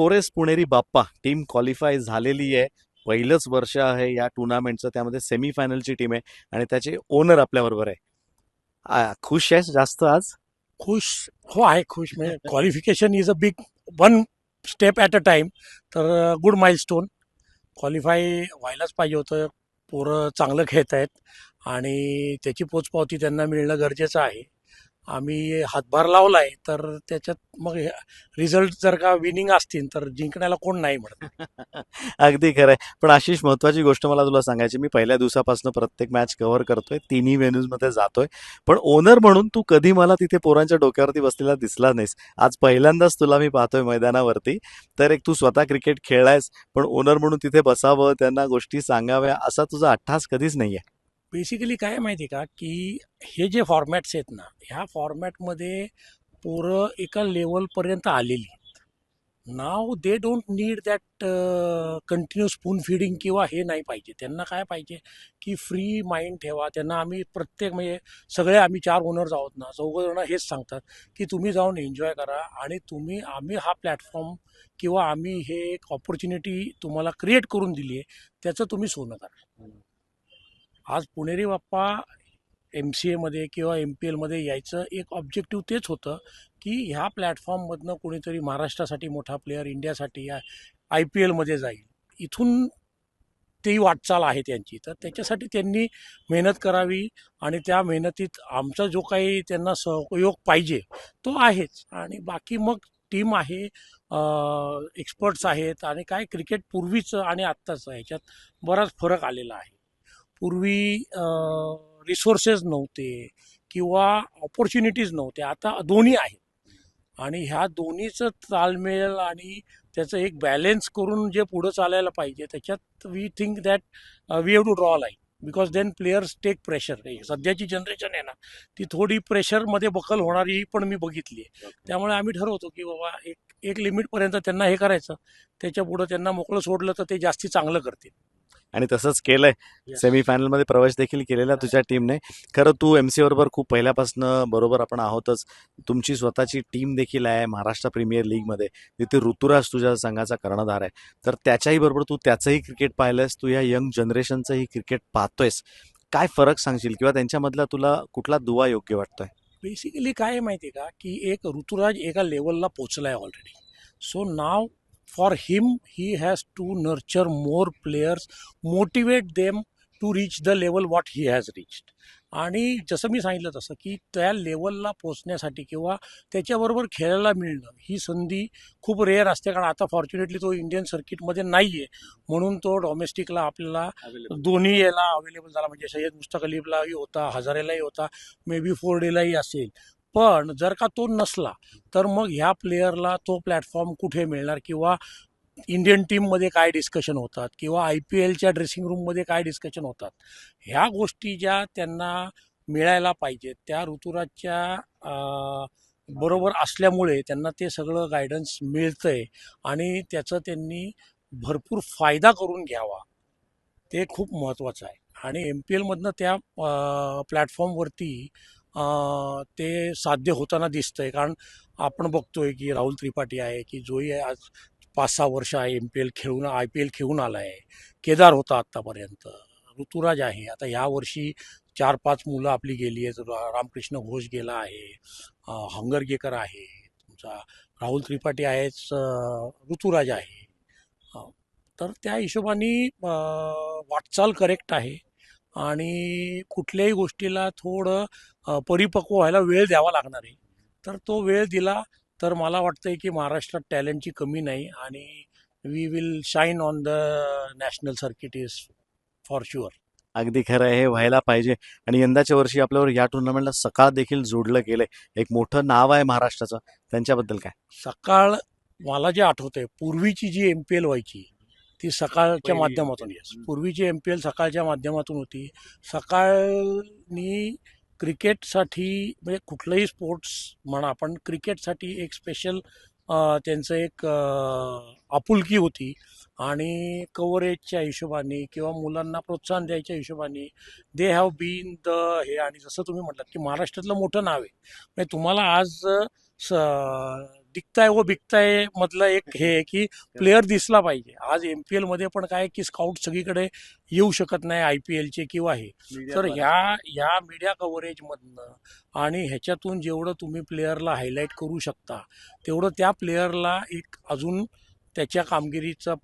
फोरेस पुणेरी बाप्पा team qualify झालेली आहे. पहिलंच वर्ष आहे या टुर्नामेंटचं त्यामध्ये सेमीफायनलची टीम आहे आणि त्याचे ओनर आपल्याबरोबर आहे. खुश आहेस जास्त आज? खुश हो आहे खुश. म्हणजे qualification is a big one step at a time तर गुड माइलस्टोन क्वालिफाय व्हायलाच पाहिजे होतं. पोरं चांगलं खेळत आहेत आणि त्याची पोचपावती त्यांना मिळणं गरजेचं आहे. आम्ही हातभार लावला आहे तर त्याच्यात मग रिझल्ट जर का विनिंग असतील तर जिंकण्याला कोण नाही म्हणत. अगदी खरंय. पण आशिष महत्वाची गोष्ट मला तुला सांगायची मी पहिल्या दिवसापासून प्रत्येक मॅच कव्हर करतोय. तिन्ही व्हेन्यूजमध्ये जातोय. पण ओनर म्हणून तू कधी मला तिथे पोरांच्या डोक्यावरती बसलेला दिसला नाहीस. आज पहिल्यांदाच तुला मी पाहतोय मैदानावरती. तर एक तू स्वतः क्रिकेट खेळलायस पण ओनर म्हणून तिथे बसावं त्यांना गोष्टी सांगाव्या असा तुझा अट्टास कधीच नाहीये. बेसिकली काय माहिती आहे का? की हे जे फॉर्मॅट्स आहेत ना ह्या फॉर्मॅटमध्ये पोरं एका लेवलपर्यंत आलेली आहेत. Now they don't need that continue spoon feeding किंवा हे नाही पाहिजे. त्यांना काय पाहिजे? की फ्री माइंड ठेवा. त्यांना आम्ही प्रत्येक म्हणजे सगळे आम्ही चार ओनर्स आहोत ना चौघजणं हेच सांगतात की तुम्ही जाऊन एन्जॉय करा आणि तुम्ही आम्ही हा प्लॅटफॉर्म किंवा आम्ही हे एक ऑपॉर्च्युनिटी तुम्हाला क्रिएट करून दिली आहे त्याचं तुम्ही सोनं करा. आज पुणेरी बाप्पा एम सी एमध्ये किंवा एम पी एलमध्ये यायचं एक ऑब्जेक्टिव्ह तेच होतं की ह्या प्लॅटफॉर्ममधनं कोणीतरी महाराष्ट्रासाठी मोठा प्लेअर इंडियासाठी आय पी एलमध्ये जाईल. इथून ती वाटचाल आहे त्यांची. तर त्याच्यासाठी त्यांनी मेहनत करावी आणि त्या मेहनतीत आमचा जो काही त्यांना सहयोग पाहिजे तो आहेच. आणि बाकी मग टीम आहे एक्सपर्ट्स आहेत आणि काय क्रिकेट पूर्वीचं आणि आत्ताचं ह्याच्यात बराच फरक आलेला आहे. पूर्वी रिसोर्सेस नव्हते किंवा ऑपॉर्च्युनिटीज नव्हते. आता दोन्ही आहेत. आणि ह्या दोन्हीचं ताळमेळ आणि त्याचं एक बॅलेन्स करून जे पुढं चालायला पाहिजे त्याच्यात we think that we have to draw line because then players take pressure सध्याची जनरेशन आहे ना ती थोडी प्रेशरमध्ये बकल होणारी पण मी बघितली आहे. त्यामुळे आम्ही ठरवतो की बाबा एक एक लिमिटपर्यंत त्यांना हे करायचं. त्याच्या पुढं त्यांना मोकळं सोडलं तर ते जास्ती चांगलं करतील. आणि तसंच केलंय. सेमीफायनलमध्ये प्रवेश देखील केलेला तुझ्या टीमने. खरं तू एम सी बरोबर खूप पहिल्यापासून बरोबर आपण आहोतच. तुमची स्वतःची टीम देखील आहे महाराष्ट्र प्रीमियर लीगमध्ये. तिथे ऋतुराज तुझ्या संघाचा कर्णधार आहे. तर त्याच्याही बरोबर तू त्याचंही क्रिकेट पाहिलंयस तू या यंग जनरेशनचंही क्रिकेट पाहतोयस. काय फरक सांगशील किंवा त्यांच्यामधला तुला कुठला दुवा योग्य वाटतोय? बेसिकली काय आहे माहिती आहे का? की एक ऋतुराज एका लेवलला पोचलाय already so now for him he has to nurture more players motivate them to reach the level what he has reached आणि जसं मी सांगितलं तसं की त्या लेवलला पोचण्यासाठी किंवा त्याच्याबरोबर खेळायला मिळणं ही संधी खूप रेअर असते. कारण आता फॉर्च्युनेटली तो इंडियन सर्किटमध्ये नाही आहे म्हणून तो डॉमेस्टिकला आपल्याला दोन्ही याला अवेलेबल झाला. म्हणजे सय्यद मुस्तक अलीबलाही होता हजारेलाही होता मे बी फोर डेलाही असेल. पण जर का तो नसला तर मग ह्या प्लेयरला तो प्लॅटफॉर्म कुठे मिळणार? किंवा इंडियन टीममध्ये काय डिस्कशन होतात? किंवा आय पी एलच्या ड्रेसिंग रूममध्ये काय डिस्कशन होतात? ह्या गोष्टी ज्या त्यांना मिळायला पाहिजेत त्या ऋतुराजच्या बरोबर असल्यामुळे त्यांना ते सगळं गायडन्स मिळतंय आणि त्याचं त्यांनी भरपूर फायदा करून घ्यावा. ते खूप महत्त्वाचं आहे. आणि एम पी एलमधनं त्या प्लॅटफॉर्मवरती ते साध्य होताना दिसतंय. कारण आपण बघतोय की राहुल त्रिपाठी आहे की जोही आहे आज पाच सहा वर्ष आहे एम पी एल खेळून आय पी एल खेळून आला आहे केदार होता आत्तापर्यंत ऋतुराज आहे. आता ह्या वर्षी चार पाच मुलं आपली गेली आहेत. रामकृष्ण घोष गेला आहे. हंगरगेकर आहे. तुमचा राहुल त्रिपाठी आहेच ऋतुराज आहे. तर त्या हिशोबाने वाटचाल करेक्ट आहे. आणि कुठल्याही गोष्टीला थोडं परिपक्व व्हायला वेळ द्यावा लागणार आहे. तर तो वेळ दिला तर मला वाटतंय की महाराष्ट्रात टॅलेंटची कमी नाही आणि we will shine on the national circuit is for sure अगदी खरं आहे हे व्हायला पाहिजे. आणि यंदाच्या वर्षी आपल्यावर या टुर्नामेंटला सकाळ देखील जोडलं गेलंय. एक मोठं नाव आहे महाराष्ट्राचं. त्यांच्याबद्दल काय? सकाळ मला जे आठवतंय पूर्वीची जी एम पी एल व्हायची ती सकाळच्या माध्यमातून येस पूर्वीची एम पी एल सकाळच्या माध्यमातून होती. सकाळनी क्रिकेटसाठी म्हणजे कुठलंही स्पोर्ट्स म्हणा पण क्रिकेटसाठी एक स्पेशल त्यांचं एक आपुलकी होती. आणि कव्हरेजच्या हिशोबाने किंवा मुलांना प्रोत्साहन द्यायच्या हिशोबाने दे हॅव बीन द हे आणि जसं तुम्ही म्हटलात की महाराष्ट्रातलं मोठं नाव आहे. म्हणजे तुम्हाला आज स दिखताय व बिकताय मधलं एक हे आहे की प्लेअर दिसला पाहिजे. आज एम पी मध्ये पण काय की स्काउट सगळीकडे येऊ शकत नाही आय पी एलचे किंवा हे. तर ह्या ह्या मीडिया कव्हरेजमधनं आणि ह्याच्यातून जेवढं तुम्ही प्लेअरला हायलाईट करू शकता तेवढं त्या प्लेअरला एक अजून त्याच्या कामगिरीचा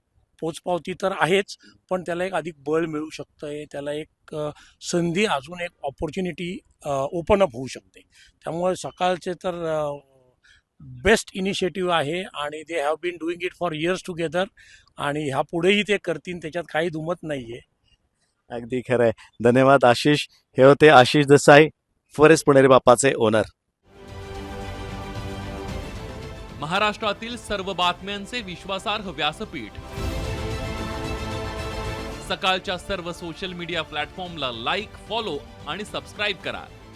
पोचपावती तर आहेच पण त्याला एक अधिक बळ मिळू शकतंय त्याला एक संधी अजून एक ऑपॉर्च्युनिटी ओपन अप होऊ शकते. त्यामुळे सकाळचे तर बेस्ट इनिशिएटिव्ह आहे आणि they have been doing it for years together आणि ह्या पुढेही ते करतील त्याच्यात काही दुमत नाही आहे अगदी खरं आहे धन्यवाद आशिष. हे होते आशिष देसाई फॉरेस्ट पुणेरी बाप्पाचे ओनर महाराष्ट्रातील सर्व बातम्यांचे विश्वासार्ह व्यासपीठ. सकाळच्या सर्व सोशल मीडिया प्लॅटफॉर्मला लाईक फॉलो आणि सबस्क्राईब करा.